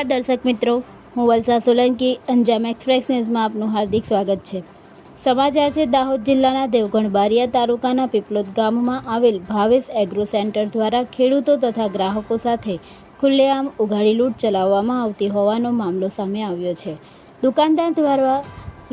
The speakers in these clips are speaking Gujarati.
નમસ્કાર દર્શક મિત્રો. હું વલસા સોલંકી, અંજામ એક્સપ્રેસ ન્યૂઝમાં આપનું હાર્દિક સ્વાગત છે. સમાચાર છે દાહોદ જિલ્લાના દેવગણ બારિયા તાલુકાના પીપલોદ ગામમાં આવેલ ભાવેશ એગ્રો સેન્ટર દ્વારા ખેડૂતો તથા ગ્રાહકો સાથે ખુલ્લેઆમ ઉઘાડી લૂંટ ચલાવવામાં આવતી હોવાનો મામલો સામે આવ્યો છે. દુકાનદાર દ્વારા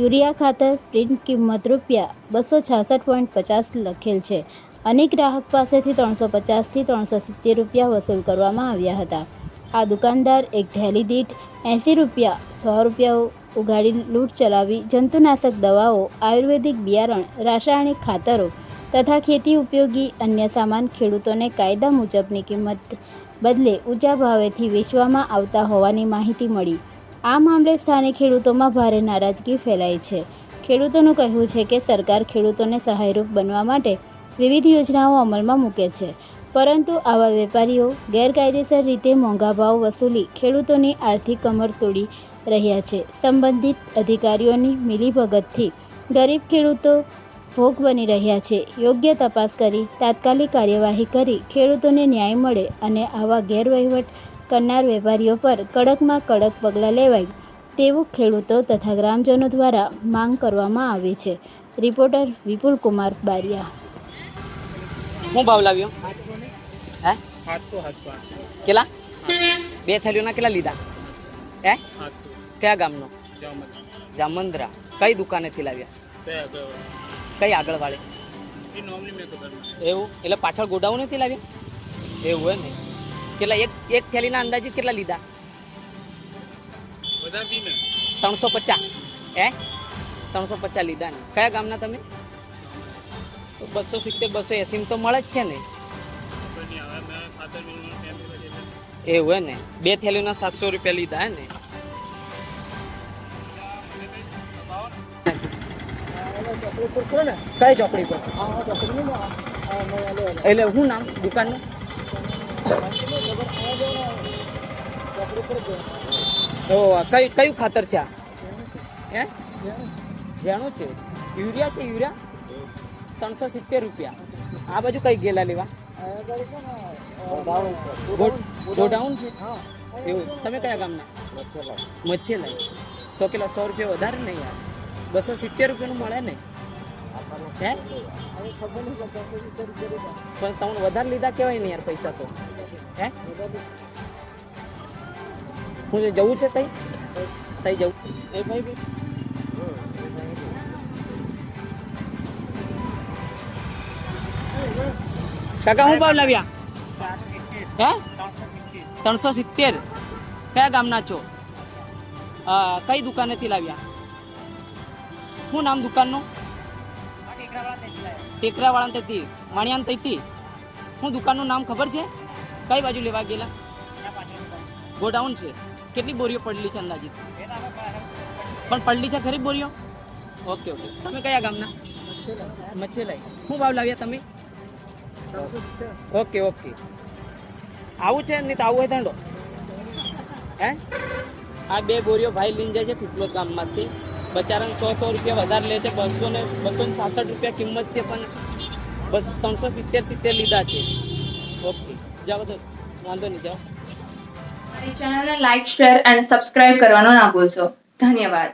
યુરિયા ખાતર પ્રિન્ટ કિંમત રૂપિયા બસો છાસઠ પોઈન્ટ પચાસ લખેલ છે. અને ગ્રાહક પાસેથી ત્રણસો પચાસથી ત્રણસો સિત્તેર રૂપિયા વસૂલ કરવામાં આવ્યા હતા. આ દુકાનદાર એક થેલી દીઠ એંસી રૂપિયા, સો રૂપિયા ઉગાડી લૂંટ ચલાવી જંતુનાશક દવાઓ, આયુર્વેદિક બિયારણ, રાસાયણિક ખાતરો તથા ખેતી ઉપયોગી અન્ય સામાન ખેડૂતોને કાયદા મુજબની કિંમત બદલે ઊંચા ભાવેથી વેચવામાં આવતા હોવાની માહિતી મળી. આ મામલે સ્થાનિક ખેડૂતોમાં ભારે નારાજગી ફેલાઈ છે. ખેડૂતોનું કહેવું છે કે સરકાર ખેડૂતોને સહાયરૂપ બનવા માટે વિવિધ યોજનાઓ અમલમાં મૂકે છે. પરંતુ આવા વેપારીઓ ગેરકાયદેસર રીતે મોંઘા ભાવ વસૂલી ખેડૂતોની આર્થિક કમર તોડી રહ્યા છે. સંબંધિત અધિકારીઓની મિલીભગતથી ગરીબ ખેડૂતો ભોગ બની રહ્યા છે. યોગ્ય તપાસ કરી તાત્કાલિક કાર્યવાહી કરી ખેડૂતોને ન્યાય મળે અને આવા ગેરવહીવટ કરનાર વેપારીઓ પર કડકમાં કડક પગલાં લેવાય તેવું ખેડૂતો તથા ગ્રામજનો દ્વારા માંગ કરવામાં આવી છે. રિપોર્ટર વિપુલ કુમાર બારિયા. હું ભાવ લાવ્યો? હે? કેટલા? બે થેલીઓના કેટલા લીધા? હે? કયા ગામનો? જામંદ્રા કઈ દુકાનેથી લાવ્યા? કઈ આગળ વાળી એવું? એટલે પાછળ ગોડાઉન નથી લાવ્યા? એવું હોય ને? કેટલા એક એક થેલીના અંદાજે કેટલા લીધા? ત્રણસો પચાસ. હે? ત્રણસો પચાસ લીધા ને. કયા ગામના તમે? બસો સિત્તેર બસો એસી તો મળે જ છે ને. એવું હે ને? બે થેલીના સાતસો રૂપિયા લીધા હે ને? કઈ ચોકડી પર? એટલે શું નામ? દુકાનનું? ઓ કઈ, કયું ખાતર છે આ? હે? જેણું છે? યુરિયા છે યુરિયા? ત્રણસો સિત્તેર રૂપિયા. આ બાજુ કઈ ગેલા લેવા? ગોડાઉન છે? એવું. તમે કયા ગામના? મચ્છેલા તો કેટલા સો રૂપિયા વધારે નહીં યાર. બસો સિત્તેર રૂપિયાનું મળે ને? હે? પણ તમને વધારે લીધા કેવાય ને યાર પૈસા તો. હે? હું જે જવું છે તઈ? તઈ જવું. એ ભાઈ કાકા હું ભાવ લાવ્યા? હે? ત્રણસો સિત્તેર. કયા ગામના છો? કઈ દુકાનેથી લાવ્યા? શું નામ દુકાનનું? ટેકરાવાળા તેથી માણિયાન તઈથી શું દુકાનનું નામ ખબર છે? કઈ બાજુ લેવા ગયેલા? ગોડાઉન છે. કેટલી બોરીઓ પડેલી છે અંદાજિત? પણ પડેલી છે ખરી બોરીઓ? Okay okay. તમે કયા ગામના? મચ્છેલાઈ શું ભાવ લાવ્યા તમે? Okay okay. આવું છે નહીં તો આવું હોય ધંધો હે? આ બે બોરીઓ ભાઈ લઈને જાય છે પીપલોદ ગામમાંથી. બચારાને સો સો રૂપિયા વધારે લે છે બસો ને બસો ને છાસઠ રૂપિયા કિંમત છે પણ બસ ત્રણસો સિત્તેર સિત્તેર લીધા છે. ઓકે જાઓ તો વાંધો નહીં જાઓ. અમારી ચેનલને લાઇક શેર એન્ડ સબસ્ક્રાઇબ કરવાનો ના ભૂલશો. ધન્યવાદ.